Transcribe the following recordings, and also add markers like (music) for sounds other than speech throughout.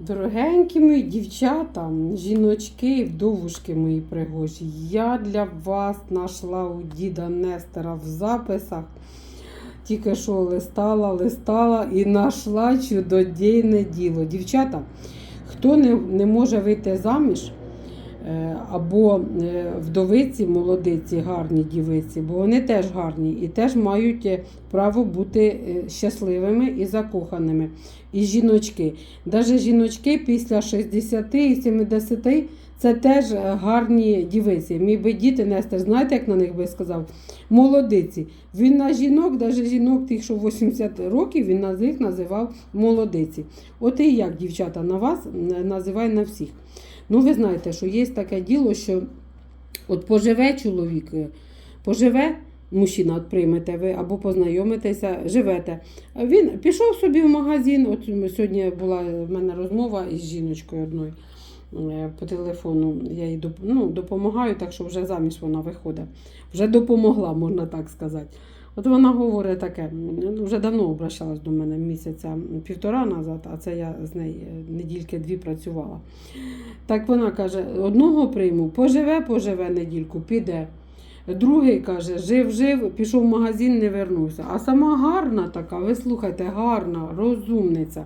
Дорогенькі мої дівчата, жіночки, вдовушки мої пригожі, я для вас знайшла у діда Нестера в записах. Тільки що листала, листала і знайшла чудодійне діло. Дівчата, хто не, не може вийти заміж, або е, вдовиці, молодиці, гарні дівиці, бо вони теж гарні і теж мають е, право бути е, щасливими і закоханими. І жіночки. Навіть жіночки після 60 і 70 це теж е, гарні дівиці. Мій би діти Нестер, знаєте, як на них би сказав? Молодиці. Він на жінок, навіть жінок тих, що 80 років, він на них називав молодиці. От і як, дівчата, на вас м, називає на всіх. Ну, ви знаєте, що є таке діло, що от поживе чоловік, е, поживе. Мужчина, от приймете ви або познайомитеся, живете. Він пішов собі в магазин. От сьогодні була в мене розмова із жіночкою одною е, по телефону. Я їй ну, допомагаю, так що вже заміж вона виходить. Вже допомогла, можна так сказати. От вона говорить таке, ну, вже давно обращалась до мене місяця півтора назад, а це я з нею е, недільки дві працювала. Так вона каже: одного прийму, поживе, поживе недільку, піде. Другий каже, жив-жив, пішов в магазин, не вернувся. А сама гарна така, ви слухайте, гарна, розумниця,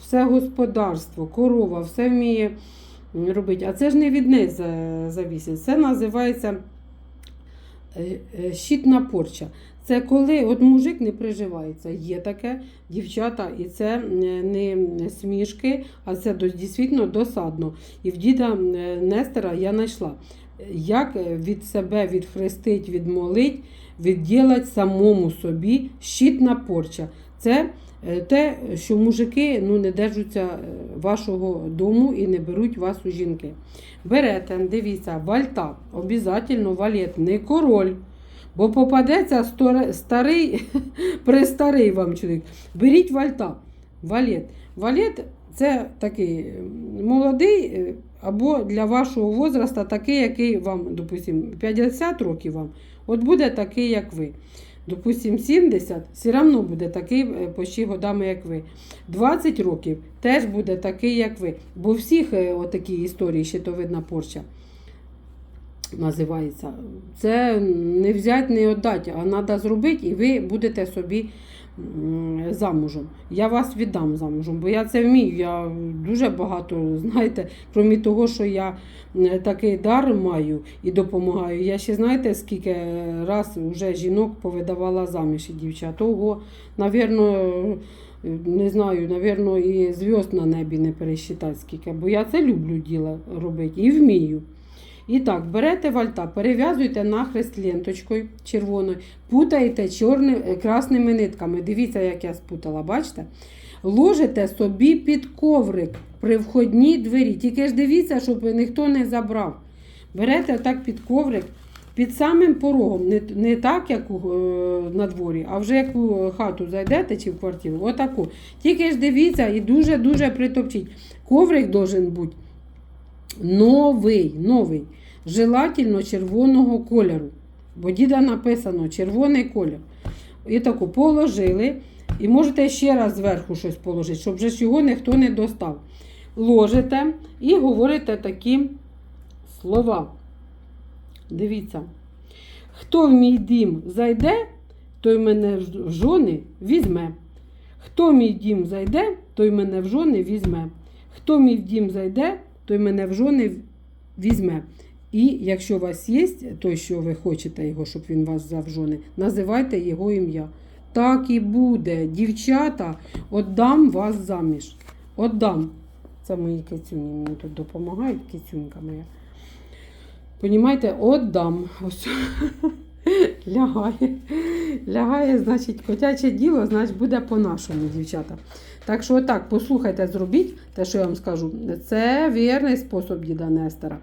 все господарство, корова, все вміє робити. А це ж не від неї завісить. Це називається щитна порча. Це коли от мужик не приживається. Є таке, дівчата, і це е, не смішки, а це дійсно досадно. І в діда е, Нестера я знайшла, як е, від себе відхрестить, відмолить, відділать самому собі щитна порча. Це е, те, що мужики ну, не держаться е, вашого дому і не беруть вас у жінки. Берете, дивіться, вальта, обов'язково валет, не король. Бо попадеться старий, (laughs) престарий вам чоловік. Беріть вальта, валет. Валет це такий е, молодий е, або для вашого возраста такий, який вам, допустимо, 50 років вам, от буде такий, як ви. Допустим, 70, все одно буде такий е, почти годами, як ви. 20 років теж буде такий, як ви. Бо всіх е, отакі історії видна порча називається. Це не взять, не віддати, а треба зробити, і ви будете собі замужем. Я вас віддам замужем, бо я це вмію. Я дуже багато, знаєте, крім того, що я такий дар маю і допомагаю. Я ще знаєте, скільки раз вже жінок повидавала заміж і дівчат. Ого, навірно, не знаю, навірно, і зв'язд на небі не пересчитати скільки, бо я це люблю діло робити і вмію. І так, берете вальта, перев'язуєте нахрест ленточкою червоною, путаєте чорним, е, красними нитками. Дивіться, як я спутала, бачите? Ложите собі під коврик при входній двері. Тільки ж дивіться, щоб ніхто не забрав. Берете так під коврик, під самим порогом, не, не так, як у, е, на дворі, а вже як у хату зайдете чи в квартиру. Отаку. Тільки ж дивіться і дуже-дуже притопчіть. Коврик должен бути новий, новий, желательно червоного кольору. Бо діда написано червоний колір. І таку положили. І можете ще раз зверху щось положити, щоб вже його ніхто не достав. Ложите і говорите такі слова. Дивіться. Хто в мій дім зайде, той мене в жони візьме. Хто в мій дім зайде, той мене в жони візьме. Хто в мій дім зайде, той мене в жони візьме. І якщо у вас є той, що ви хочете його, щоб він вас взяв в жони, називайте його ім'я. Так і буде. Дівчата, отдам вас заміж. Отдам. Це мої кицюні мені тут допомагають, кицюнька моя. Понімаєте, отдам. Ось. Лягає. Лягає, значить, котяче діло, значить, буде по-нашому, дівчата. Так що, отак, послухайте, зробіть те, що я вам скажу. Це вірний спосіб діда Нестора.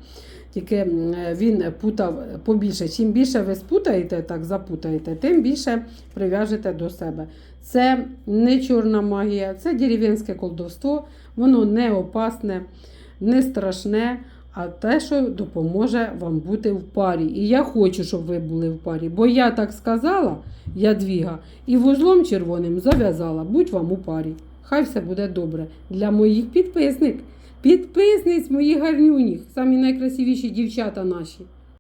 Тільки він путав побільше. Чим більше ви спутаєте, так запутаєте, тим більше прив'яжете до себе. Це не чорна магія, це дерев'янське колдовство, воно не опасне, не страшне, а те, що допоможе вам бути в парі. І я хочу, щоб ви були в парі. Бо я так сказала, я двіга, і вузлом червоним зав'язала, будь вам у парі. Хай все буде добре. Для моїх підписник, підписниць, моїх гарнюніх, самі найкрасивіші дівчата наші.